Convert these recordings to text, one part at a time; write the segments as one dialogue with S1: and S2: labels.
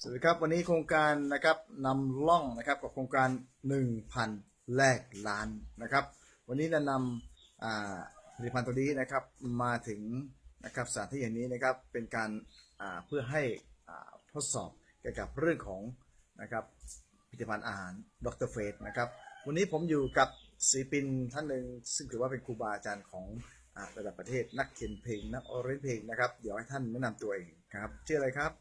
S1: สวัสดีครับ วันนี้โครงการนะครับนำล่องนะครับกับโครงการ 1,000 แลกล้านนะครับ วันนี้เรานำผลิตภัณฑ์ตัวนี้นะครับมาถึงนะครับสถานที่แห่งนี้นะครับเป็นการาเพื่อให้ทดสอบเกี่ยวกับเรื่องของนะครับผลิตภัณฑ์อาหารดรเฟสนะครับวันนี้ผมอยู่กับศิลปินท่านหนึ่งซึ่งถือว่าเป็นครูบาอาจารย์ของอระดับประเทศนักเขียนเพลงนักออเรนเพลงนะครับเดี๋ยวให้ท่านแนะนำตัวเองครับชื่ออะไรครับ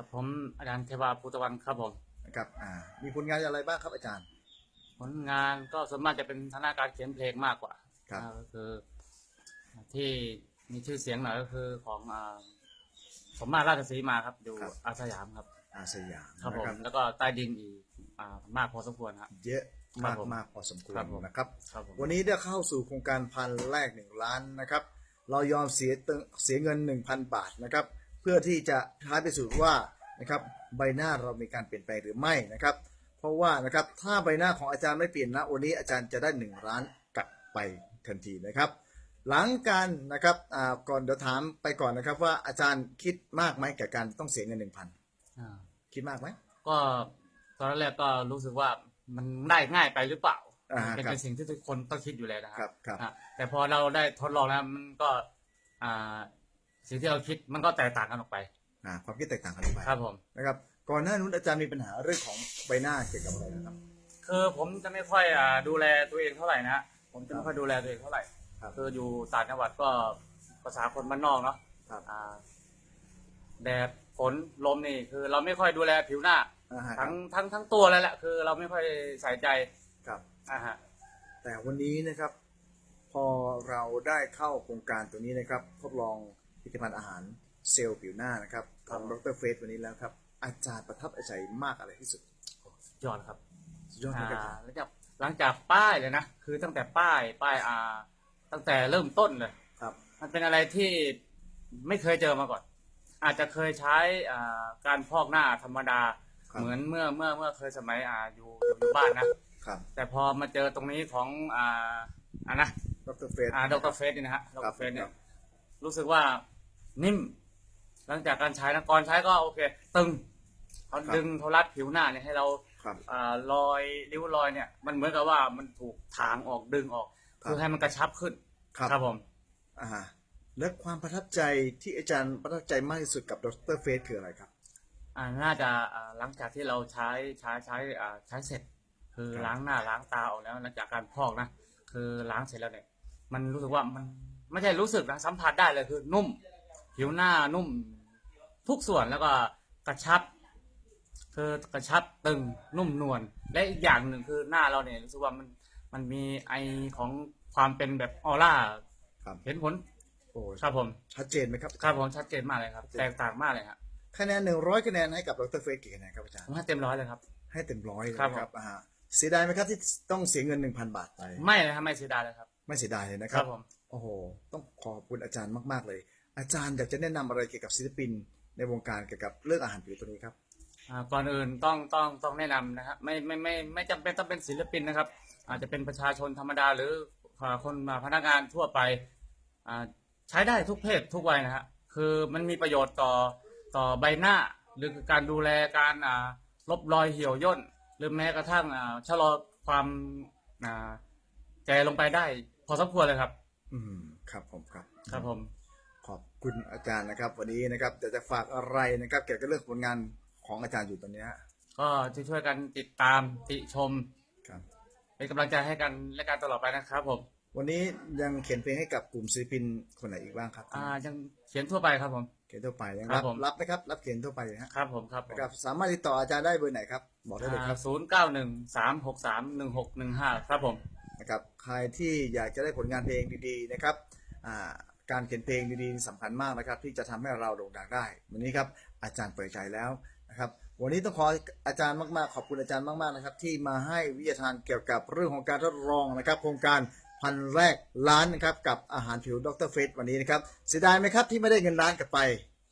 S2: ครับผมอาจารย์เทวาภูตะวันครับผม
S1: นะครับอ่ามีผลงานอะไรบ้างครับอาจารย์
S2: ผลงานก็ส่วนมากจะเป็นทางด้านการเขียนเพลงมากกว่า
S1: ครับ
S2: อ่าก็คือ ที่มีชื่อเสียงหน่อยก็คือของอ่าสมมาตรราชสีมาครับอยู่อาสยามครับ
S1: อาสยาม
S2: ครับผม
S1: นะ
S2: แล้วก็ใต้ดินอีกอ่ามากพอสมควรครับ
S1: เยอะ
S2: ครั
S1: มา
S2: บ
S1: ก
S2: ผม
S1: มากพอสมควร
S2: ครับผม
S1: นะครับ
S2: ครับผม
S1: วันนี้ได้เข้าสู่โครงการพันแรกหนึ่งล้านนะครับ เรายอมเสียตึงเสียเงิน 1,000 บาทนะครับ เพื่อที่จะท้ายไปสู่ว่านะครับใบหน้าเรามีการเปลี่ยนแปลงหรือไม่นะครับ เพราะว่านะครับถ้าใบหน้าของอาจารย์ไม่เปลี่ยนนะวันนี้อาจารย์จะได้หนึ่งล้านกลับไปทันทีนะครับ หลังการนะครับอ่าก่อนเดี๋ยวถามไปก่อนนะครับ ว่าอาจารย์คิดมากไหมกับการต้องเสียเงิน1,000
S2: อ่า
S1: คิดมากไหม
S2: ก็ตอนแรกก็รู้สึกว่ามันได้ง่ายไปหรือเปล่า
S1: อ่า
S2: เป็น
S1: ครับ
S2: เป็นสิ่งที่ทุกคนต้องคิดอยู่แล้วนะค
S1: ครั
S2: รั
S1: บบครับ
S2: อะแต่พอเราได้ทดลองแล้วมันก็อ่า สิ่งที่เราคิดมันก็แตกต่างกันออกไป
S1: อ่าความคิดแตกต่างกันออกไป
S2: ครับผม
S1: นะครับ ก่อนหน้านู้นอาจารย์มีปัญหาเรื่องของใบหน้าเกี่ยวกับอะไรนะครับ
S2: คือผมจะไม่ค่อยอ่าดูแลตัวเองเท่าไหร่นะฮะผมจะ
S1: ครับ
S2: ไม่ค่อยดูแลตัวเองเท่าไหร่
S1: ครับ
S2: คืออยู่ต่างจังหวัดก็ภาษาคนบ้านนอกเนาะ
S1: ครับ
S2: อ่าแดดฝนลมนี่คือ เราไม่ค่อยดูแลผิวหน้า
S1: อ่าฮะ
S2: ทั้งทั้งทั้งตัวเลยแหละคือ เราไม่ค่อยใส่ใจ
S1: ครับ
S2: อ่าฮะ
S1: แต่วันนี้นะครับ พอเราได้เข้าโครงการตัวนี้นะครับ ทดลอง ผลิตภัณฑ์อาหารเซลล์ผิวหน้านะครับของดรเฟสวันนี้แล้วครับ อาจารย์ประทับใจมากอะไรที่สุด
S2: ยอดครับ
S1: สุดยอดไหม
S2: อ่า
S1: ครับ
S2: หลังจากหลังจากป้ายเลยนะ คือตั้งแต่ป้ายป้ายอ่าตั้งแต่เริ่มต้นเลย
S1: ครับ
S2: มันเป็นอะไรที่ไม่เคยเจอมาก่อน อาจจะเคยใช้อ่าการพอกหน้าธรรมดา
S1: ครับ
S2: เหมือนเมื่อเมื่อเมื่อเคยสมัยอ่าอยู่อยู่อยู่บ้านนะ
S1: ครับ
S2: แต่พอมาเจอตรงนี้ของอ่าอ่านะ
S1: ดรเฟส
S2: อ่าดรเฟสนี่นะฮะด
S1: ครั
S2: ร
S1: บ
S2: เฟสเนี่
S1: ครั
S2: ย
S1: บ
S2: รู้สึกว่านิ่ม หลังจากการใช้นะก่อนใช้ก็โอเค ตึงเขาดึงเขารัดผิวหน้าเนี่ยให้เรา
S1: ครับ
S2: อ่ารอยริ้วรอยเนี่ย มันเหมือนกับว่ามันถูกถางออกดึงออก
S1: ครับ
S2: เพื่อให้มันกระชับขึ้น
S1: ครับ
S2: ผม
S1: อ่าและความประทับใจที่อาจารย์ประทับใจมากที่สุดกับดรเฟสคืออะไรครับ
S2: อ่าน่าจะอ่าหลังจากที่เราใช้ใช้ใช้อ่าใช้เสร็จ คือ
S1: ครับ
S2: ล้างหน้าล้างตาออกแล้วหลังจากการพอกนะคือล้างเสร็จแล้วเนี่ย มันรู้สึกว่ามัน ไม่ใช่รู้สึกนะสัมผัสได้เลยคือนุ่ม ผิวหน้านุ่ม ทุกส่วนแล้วก็กระชับ คือกระชับตึงนุ่มนวลและอีกอย่างหนึ่งคือหน้าเราเนี่ยรู้สึกว่ามันมันมีไอของความเป็นแบบออร่า
S1: ครับ
S2: เห็นผล
S1: โอ้
S2: ครับผม
S1: ชัดเจนไหมครับ
S2: ครับผมชัดเจนมากเลยครับ แตกต่างมากเลยครับ
S1: คะแนนหนึ่งร้อยคะแนนให้กับดรเฟสกี่คะแนนครับอาจาร
S2: ผ
S1: ย์
S2: มให้เต็มร้อยเลยครับ
S1: ให้เต็มร้อยเลย
S2: ครับ
S1: นะครับอ่าเสียดายไหมครับที่ต้องเสียเงิน1,000บาทไป
S2: ไม่เลยครับไม่เสียดายเลยครับ
S1: ไม่เสียดายเลยนะค
S2: ค
S1: รั
S2: รั
S1: บบ
S2: ผม
S1: โอ้โห ต้องขอบคุณอาจารย์มาก ๆ เลย อาจารย์อยากจะแนะนำอะไรเกี่ยวกับศิลปิน ในวงการเกี่ยวกับเรื่องอาหารผิวตัวนี้ครับ
S2: ก่อนอื่นต้องต้องต้องแนะนำนะครับไม่ไม่ไม่ไม่จำเป็นต้องเป็นศิลปินนะครับ อาจจะเป็นประชาชนธรรมดาหรือคนมาพนักงานทั่วไปใช้ได้ทุกเพศทุกวัยนะฮะคือมันมีประโยชน์ต่อต่อใบหน้า หรือการดูแลการลบรอยเหี่ยวย่น หรือแม้กระทั่งชะลอความแก่ลงไปได้ พอสมควรเลยครับ
S1: อืมครับผมครับ
S2: ครับผม
S1: ขอบคุณอาจารย์นะครับ วันนี้นะครับจะจะฝากอะไรนะครับเกี่ยวกับเรื่องผลงานของอาจารย์อยู่ตอนนี้ฮะ
S2: ก็จะช่วยกันติดตามติชม
S1: ครับ
S2: เป็นกำลังใจให้กันและการตลอดไปนะครับผม
S1: วันนี้ยังเขียนเพลงให้กับกลุ่มศิลปินคนไหนอีกบ้างครับ
S2: อ่ายังเขียนทั่วไปครับผม
S1: เขียนทั่วไปยัง
S2: ครั
S1: รับบ
S2: ผม
S1: รับนะครับ รับเขียนทั่วไปฮะ
S2: ครับผมครับผม
S1: นะครับสามารถติดต่ออาจารย์ได้เบอร์ไหนครับ บอกได้เลยครับ
S2: ศูนย์เก้าหนึ่งสามหกสามหนึ่งหกหนึ่งห้าครับผม
S1: นะครับใครที่อยากจะได้ผลงานเพลงดีๆนะครับอ่าการเขียนเพลงดีๆสำคัญมากนะครับ ที่จะทำให้เราโด่งดังได้ วันนี้ครับอาจารย์เปิดใจแล้วนะครับวันนี้ต้องขออาจารย์มากๆ ขอบคุณอาจารย์มากๆนะครับที่มาให้วิทยาทานเกี่ยวกับเรื่องของการทดลองนะครับ โครงการพันแรกล้านนะครับกับอาหารผิวดรเฟสวันนี้นะครับเสียดายไหมครับที่ไม่ได้เงินล้านกลับไป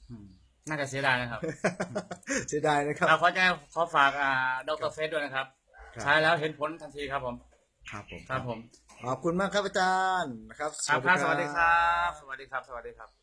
S2: อืมน่าจะเสียดายนะครับ
S1: เสียดายนะครับ
S2: เราขอจะขอฝากอ่าดรเฟสด้วยนะครับ
S1: ครับ
S2: ใช้แล้วเห็นผลทันทีครับผม
S1: ครับผม
S2: ครับผม
S1: ขอบคุณมากครับอาจารย์นะครับ
S2: ครับครับสวัสดีครับ สวัสดีครับ สวัสดีครับ